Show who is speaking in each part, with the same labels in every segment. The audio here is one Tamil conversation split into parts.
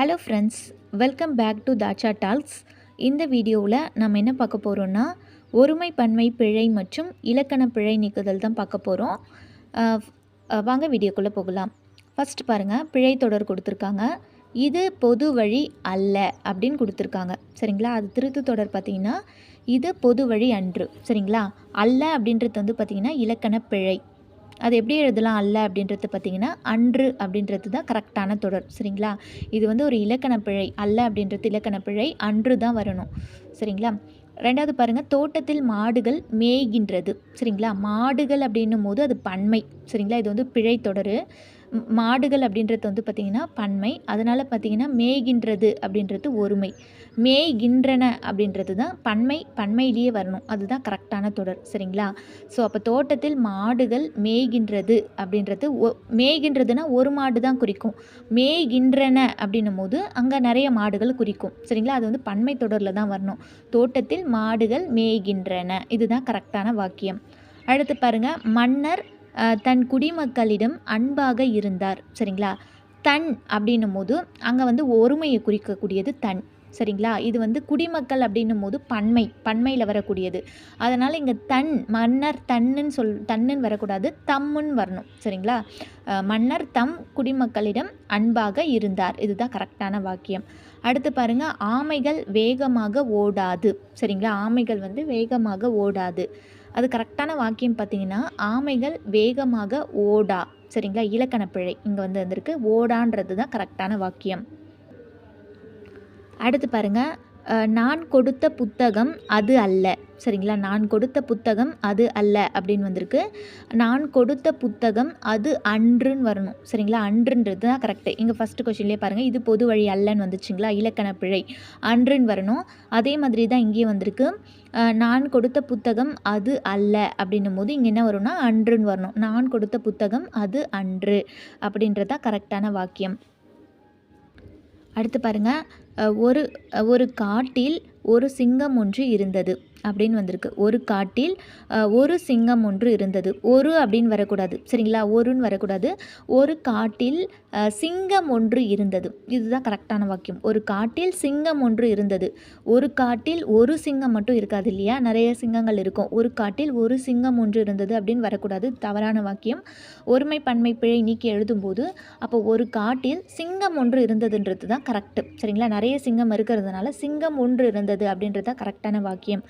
Speaker 1: Hello friends welcome back to Thacha talks இந்த வீடியோவில் நம்ம என்ன பார்க்க போகிறோன்னா ஒருமை பன்மை பிழை மற்றும் இலக்கண பிழை நீக்குதல் தான் பார்க்க போகிறோம் வாங்க வீடியோக்குள்ளே போகலாம். ஃபஸ்ட் பாருங்கள் பிழை தொடர் கொடுத்துருக்காங்க. இது பொது வழி அல்ல அப்படின்னு கொடுத்துருக்காங்க. சரிங்களா? அது திருத்து தொடர் பார்த்திங்கன்னா இது பொது வழி அன்று. சரிங்களா? அல்ல அப்படின்றது வந்து பார்த்திங்கன்னா இலக்கண பிழை. அது எப்படி எழுதலாம் அல்ல அப்படின்றது பார்த்தீங்கன்னா அன்று அப்படின்றது தான் கரெக்டான தொடர் சரிங்களா? இது வந்து ஒரு இலக்கண பிழை அல்ல அப்படின்றது இலக்கண பிழை அன்று தான் வரணும் சரிங்களா? ரெண்டாவது பாருங்கள் தோட்டத்தில் மாடுகள் மேய்கின்றது சரிங்களா? மாடுகள் அப்படின்னும் போது அது பன்மை சரிங்களா? இது வந்து பிழை தொடர். மாடுகள் அப்படின்றது வந்து பார்த்திங்கன்னா பன்மை. அதனால் பார்த்திங்கன்னா மேய்கின்றது அப்படின்றது ஒருமை. மேய்கின்றன அப்படின்றது தான் பன்மை பன்மையிலேயே வரணும். அதுதான் கரெக்டான தொடர். சரிங்களா? ஸோ அப்போ தோட்டத்தில் மாடுகள் மேய்கின்றது அப்படின்றது ஒ மேய்கின்றதுன்னா ஒரு மாடு தான் குறிக்கும். மேய்கின்றன அப்படின்னும் போது அங்கே நிறைய மாடுகள் குறிக்கும். சரிங்களா? அது வந்து பன்மை தொடரில் தான் வரணும். தோட்டத்தில் மாடுகள் மேய்கின்றன. இதுதான் கரெக்டான வாக்கியம். அடுத்து பாருங்க மன்னர் தன் குடிமக்களிடம் அன்பாக இருந்தார். சரிங்களா? தன் அப்படின்னும் போது அங்கே வந்து ஒருமையை குறிக்கக்கூடியது தன். சரிங்களா? இது வந்து குடிமக்கள் அப்படின்னும் போது பன்மை பன்மையில் வரக்கூடியது. அதனால் இங்கே தன் மன்னர் தன்னுன்னு சொல் தன்னுன்னு வரக்கூடாது தம்முன்னு வரணும். சரிங்களா? மன்னர் தம் குடிமக்களிடம் அன்பாக இருந்தார். இதுதான் கரெக்டான வாக்கியம். அடுத்து பாருங்க ஆமைகள் வேகமாக ஓடாது. சரிங்களா? ஆமைகள் வந்து வேகமாக ஓடாது. அது கரெக்டான வாக்கியம் பார்த்தீங்கன்னா ஆமைகள் வேகமாக ஓடா. சரிங்களா? இலக்கண பிழை இங்கே வந்து வந்திருக்கு. ஓடான்றது தான் கரெக்டான வாக்கியம். அடுத்து பாருங்கள் நான் கொடுத்த புத்தகம் அது அல்ல. சரிங்களா? நான் கொடுத்த புத்தகம் அது அல்ல அப்படின்னு வந்திருக்கு. நான் கொடுத்த புத்தகம் அது அன்றுன்னு வரணும். சரிங்களா? அன்றுன்றது தான் கரெக்டு இங்கே ஃபஸ்ட்டு கொஷின்லேயே பாருங்கள் இது பொது வழி அல்லன்னு வந்துச்சுங்களா? இலக்கண பிழை. அன்றுன்னு வரணும். அதே மாதிரி தான் இங்கேயே வந்திருக்கு. நான் கொடுத்த புத்தகம் அது அல்ல அப்படின்னும் போது இங்கே என்ன வரும்னா அன்றுன்னு வரணும். நான் கொடுத்த புத்தகம் அது அன்று அப்படின்றது தான் கரெக்டான வாக்கியம். அடுத்து பாருங்கள் ஒரு ஒரு காட்டில் ஒரு சிங்கம் ஒன்று இருந்தது அப்படின்னு வந்திருக்கு. ஒரு காட்டில் ஒரு சிங்கம் ஒன்று இருந்தது. ஒரு அப்படின்னு வரக்கூடாது. சரிங்களா? ஒருன்னு வரக்கூடாது. ஒரு காட்டில் சிங்கம் ஒன்று இருந்தது. இதுதான் கரெக்டான வாக்கியம். ஒரு காட்டில் சிங்கம் ஒன்று இருந்தது. ஒரு காட்டில் ஒரு சிங்கம் மட்டும் இருக்காது இல்லையா? நிறைய சிங்கங்கள் இருக்கும். ஒரு காட்டில் ஒரு சிங்கம் ஒன்று இருந்தது அப்படின்னு வரக்கூடாது. தவறான வாக்கியம். ஒருமை பன்மை பிழை நீக்கி எழுதும்போது அப்போ ஒரு காட்டில் சிங்கம் ஒன்று இருந்ததுன்றது தான் கரெக்டு சரிங்களா? நிறைய சிங்கம் இருக்கிறதுனால சிங்கம் ஒன்று இருந்தது. அப்படின்றது தான் கரெக்டான வாக்கியம்.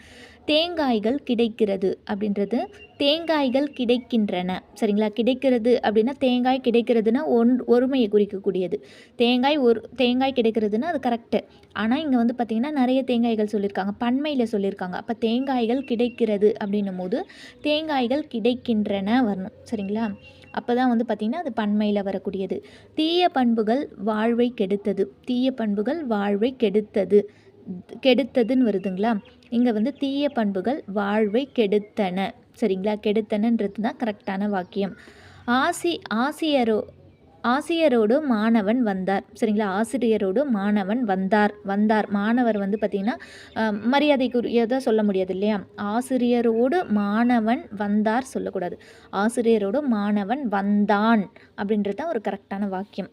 Speaker 1: தேங்காய்கள் கிடைக்கிறது அப்படின்றது தேங்காய்கள் கிடைக்கின்றன. சரிங்களா? கிடைக்கிறது அப்படின்னா தேங்காய் கிடைக்கிறதுனா ஒன் ஒருமையை குறிக்கக்கூடியது. தேங்காய் ஒரு தேங்காய் கிடைக்கிறதுனா அது கரெக்டு ஆனால் இங்கே வந்து பார்த்திங்கன்னா நிறைய தேங்காய்கள் சொல்லியிருக்காங்க. பன்மையில் சொல்லியிருக்காங்க. அப்போ தேங்காய்கள் கிடைக்கிறது அப்படின்னும் போது தேங்காய்கள் கிடைக்கின்றன வரணும். சரிங்களா? அப்போ தான் வந்து பார்த்திங்கன்னா அது பன்மையில் வரக்கூடியது. தீய பண்புகள் வாழ்வை கெடுத்தது. தீய பண்புகள் வாழ்வை கெடுத்தது. கெடுத்ததுன்னு வருதுங்களா? இங்கே வந்து தீய பண்புகள் வாழ்வை கெடுத்தன. சரிங்களா? கெடுத்தனன்றது தான் கரெக்டான வாக்கியம். ஆசி ஆசிரியரோ ஆசிரியரோடு மாணவன் வந்தார். சரிங்களா? ஆசிரியரோடு மாணவன் வந்தார். வந்தார். மாணவர் வந்து பார்த்திங்கன்னா மரியாதைக்குரியதாக சொல்ல முடியாது இல்லையா ஆசிரியரோடு மாணவன் வந்தார் சொல்லக்கூடாது. ஆசிரியரோடு மாணவன் வந்தான் அப்படின்றது தான் ஒரு கரெக்டான வாக்கியம்.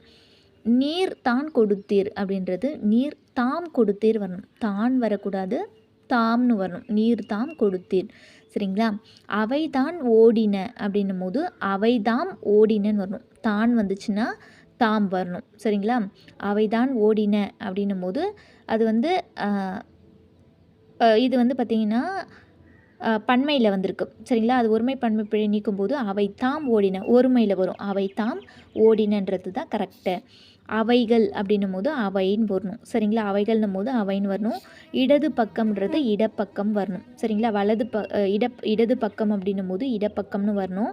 Speaker 1: நீர் தான் கொடுத்தீர் அப்படின்றது நீர் தாம் கொடுத்தீர் வரணும். தான் வரக்கூடாது தாம்னு வரணும். நீர் தாம் கொடுத்தீர். சரிங்களா? அவை தான் ஓடின அப்படின்னும் போது அவை தாம் ஓடினன்னு வரணும். தான் வந்துச்சுன்னா தாம் வரணும். சரிங்களா? அவை தான் ஓடின அப்படின்னும் போது அது வந்து இது வந்து பார்த்திங்கன்னா பன்மையில் வந்திருக்கு. சரிங்களா? அது ஒருமை பன்மை பிழை நீக்கும் போது அவை தாம் ஓடின ஒருமையில் வரும். அவை தாம் ஓடினன்றது தான் கரெக்டு அவைகள் அப்படின்னும் போது அவைன்னு வரணும். சரிங்களா? அவைகள்னும் போது அவைன்னு வரணும். இடது பக்கம்ன்றது இடப்பக்கம் வரணும். சரிங்களா? வலது ப இட இடது பக்கம் அப்படின்னும் போது இடப்பக்கம்னு வரணும்.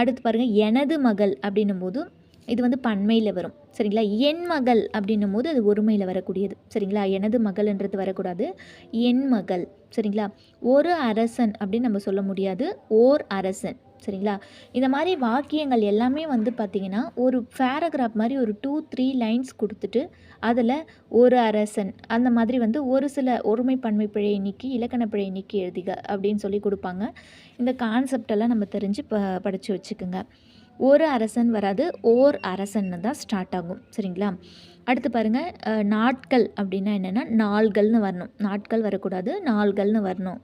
Speaker 1: அடுத்து பாருங்கள் எனது மகள் அப்படின்னும் போது இது வந்து பன்மையில் வரும். சரிங்களா? என் மகள் அப்படின்னும் போது அது ஒருமையில் வரக்கூடியது. சரிங்களா? எனது மகள்ன்றது வரக்கூடாது. என் மகள். சரிங்களா? ஒரு அரசன் அப்படின்னு நம்ம சொல்ல முடியாது. ஓர் அரசன். சரிங்களா? இந்த மாதிரி வாக்கியங்கள் எல்லாமே வந்து பார்த்திங்கன்னா ஒரு பேராகிராஃப் மாதிரி ஒரு டூ த்ரீ லைன்ஸ் கொடுத்துட்டு அதில் ஒரு அரசன் அந்த மாதிரி வந்து ஒரு சில ஒருமை பன்மை பிழையை நீக்கி இலக்கண பிழையை நீக்கி எழுதிக அப்படின்னு சொல்லி கொடுப்பாங்க. இந்த கான்செப்டெல்லாம் நம்ம தெரிஞ்சு ப படித்து வச்சுக்கோங்க. ஒரு அரசன் வராது ஓர் அரசன்னு தான் ஸ்டார்ட் ஆகும். சரிங்களா? அடுத்து பாருங்கள் நாட்கள் அப்படின்னா என்னென்னா நாள்கள்னு வரணும். நாட்கள் வரக்கூடாது நாள்கள்னு வரணும்.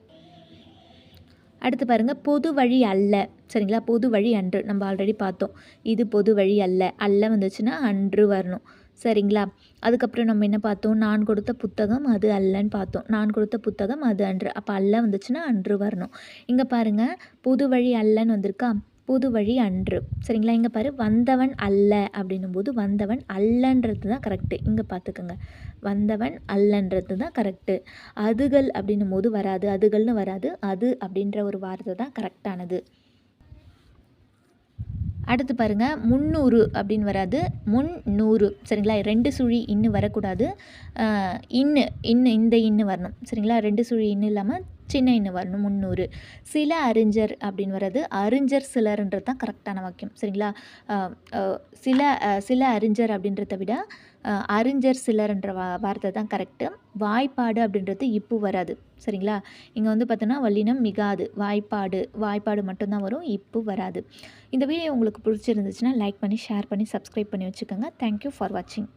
Speaker 1: அடுத்து பாருங்கள் பொது வழி அல்ல. சரிங்களா? பொது வழி அன்று. நம்ம ஆல்ரெடி பார்த்தோம். இது பொது வழி அல்ல. அல்ல வந்துச்சுன்னா அன்று வரணும். சரிங்களா? அதுக்கப்புறம் நம்ம என்ன பார்த்தோம்? நான் கொடுத்த புத்தகம் அது அல்லன்னு பார்த்தோம். நான் கொடுத்த புத்தகம் அது அன்று. அப்போ அல்ல வந்துச்சுன்னா அன்று வரணும். இங்கே பாருங்கள் பொது வழி அல்லன்னு வந்திருக்கா? புது வழி அன்று. சரிங்களா? இங்கே பாரு வந்தவன் அல்ல அப்படின்னும் போது வந்தவன் அல்லன்றது தான் கரெக்டு இங்கே பார்த்துக்கோங்க வந்தவன் அல்லன்றது தான் கரெக்டு அதுகள் அப்படின்னும் போது வராது. அதுகள்னு வராது. அது அப்படின்ற ஒரு வார்த்தை தான் கரெக்டானது அடுத்து பாருங்கள் முந்நூறு அப்படின்னு வராது. முன் நூறு சரிங்களா? ரெண்டு சுழி இன்னு வரக்கூடாது. இன்னு இன்னு இந்த இன்னு வரணும். சரிங்களா? ரெண்டு சுழி இன்னு இல்லாமல் சின்னைன்னு வரணும் முந்நூறு சில அறிஞர் அப்படின்னு வர்றது அறிஞர் சிலர்ன்றது தான் கரெக்டான வாக்கியம் சரிங்களா? சில சில அறிஞர் அப்படின்றத விட அறிஞர் சிலர்ன்ற வா வார்த்தை தான் கரெக்டு. வாய்ப்பாடு அப்படின்றது இப்போ வராது சரிங்களா? இங்கே வந்து பார்த்தோன்னா வல்லினம் மிகாது வாய்ப்பாடு வாய்ப்பாடு மட்டும்தான் வரும் இப்போ வராது. இந்த வீடியோ உங்களுக்கு பிடிச்சிருந்துச்சுன்னா லைக் பண்ணி ஷேர் பண்ணி சப்ஸ்கிரைப் பண்ணி வச்சுக்கோங்க. தேங்க்யூ ஃபார் வாட்சிங்